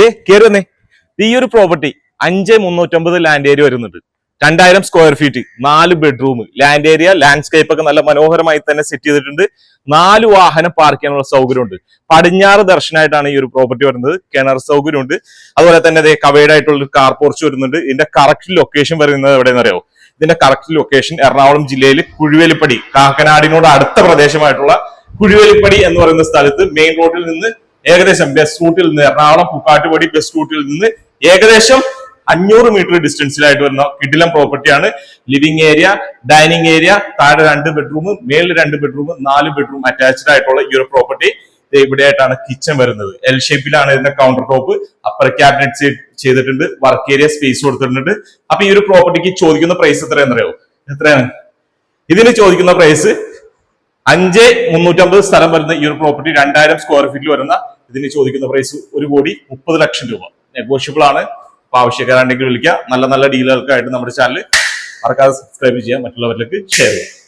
ദേ കയറി വന്നേ. ഈ ഒരു പ്രോപ്പർട്ടി അഞ്ച് മുന്നൂറ്റമ്പത് ലാൻഡ് ഏരിയ വരുന്നുണ്ട്. രണ്ടായിരം സ്ക്വയർ ഫീറ്റ് നാല് ബെഡ്റൂം ലാൻഡ് ഏരിയ ലാൻഡ്സ്കേപ്പ് ഒക്കെ നല്ല മനോഹരമായി തന്നെ സെറ്റ് ചെയ്തിട്ടുണ്ട്. നാല് വാഹനം പാർക്ക് ചെയ്യാനുള്ള സൗകര്യമുണ്ട്. പടിഞ്ഞാറ് ദർശനമായിട്ടാണ് ഈ ഒരു പ്രോപ്പർട്ടി വരുന്നത്. കിണർ സൗകര്യമുണ്ട്. അതുപോലെ തന്നെ അതേ കവേഡ് ആയിട്ടുള്ള കാർ പോർച്ച് വരുന്നുണ്ട്. ഇതിന്റെ കറക്റ്റ് ലൊക്കേഷൻ വരുന്നത് എവിടെയെന്ന് അറിയോ ഇതിന്റെ കറക്റ്റ് ലൊക്കേഷൻ എറണാകുളം ജില്ലയിൽ കുഴുവേലിപ്പടി കാക്കനാടിനോട് അടുത്ത പ്രദേശമായിട്ടുള്ള കുഴുവേലിപ്പടി എന്ന് പറയുന്ന സ്ഥലത്ത് മെയിൻ റോഡിൽ നിന്ന് ഏകദേശം ബസ് റൂട്ടിൽ നിന്ന് എറണാകുളം പൂക്കാട്ടുപടി ബസ് റൂട്ടിൽ നിന്ന് ഏകദേശം അഞ്ഞൂറ് മീറ്റർ ഡിസ്റ്റൻസിലായിട്ട് വരുന്ന കിടിലം പ്രോപ്പർട്ടിയാണ് ലിവിംഗ് ഏരിയ ഡൈനിങ് ഏരിയ താഴെ രണ്ട് ബെഡ്റൂം മേളിൽ രണ്ട് ബെഡ്റൂം നാല് ബെഡ്റൂം അറ്റാച്ച്ഡ് ആയിട്ടുള്ള ഈ ഒരു പ്രോപ്പർട്ടി ഇവിടെയായിട്ടാണ് കിച്ചൺ വരുന്നത്. എൽ ഷേപ്പിലാണ് ഇതിന്റെ കൗണ്ടർ ടോപ്പ് അപ്പർ ക്യാബിനറ്റ് ചെയ്തിട്ടുണ്ട്. വർക്ക് ഏരിയ സ്പേസ് കൊടുത്തിട്ടുണ്ട്. അപ്പൊ ഈ ഒരു പ്രോപ്പർട്ടിക്ക് ചോദിക്കുന്ന പ്രൈസ് എത്രയാണെന്നറിയോ എത്രയാണ്? ഇതിന് ചോദിക്കുന്ന പ്രൈസ് അഞ്ച് മുന്നൂറ്റമ്പത് സ്ഥലം വരുന്ന ഈ ഒരു പ്രോപ്പർട്ടി രണ്ടായിരം സ്ക്വയർ ഫീറ്റിൽ വരുന്ന ഇതിന് ചോദിക്കുന്ന പ്രൈസ് ഒരു കോടി മുപ്പത് ലക്ഷം രൂപ. നെഗോഷ്യബിൾ ആണ്. അപ്പൊ ആവശ്യക്കാരുണ്ടെങ്കിൽ വിളിക്കുക നല്ല നല്ല ഡീലുകൾക്കായിട്ട് നമ്മുടെ ചാനൽ മറക്കാതെ സബ്സ്ക്രൈബ് ചെയ്യാം. മറ്റുള്ളവരിലേക്ക് ഷെയർ ചെയ്യുക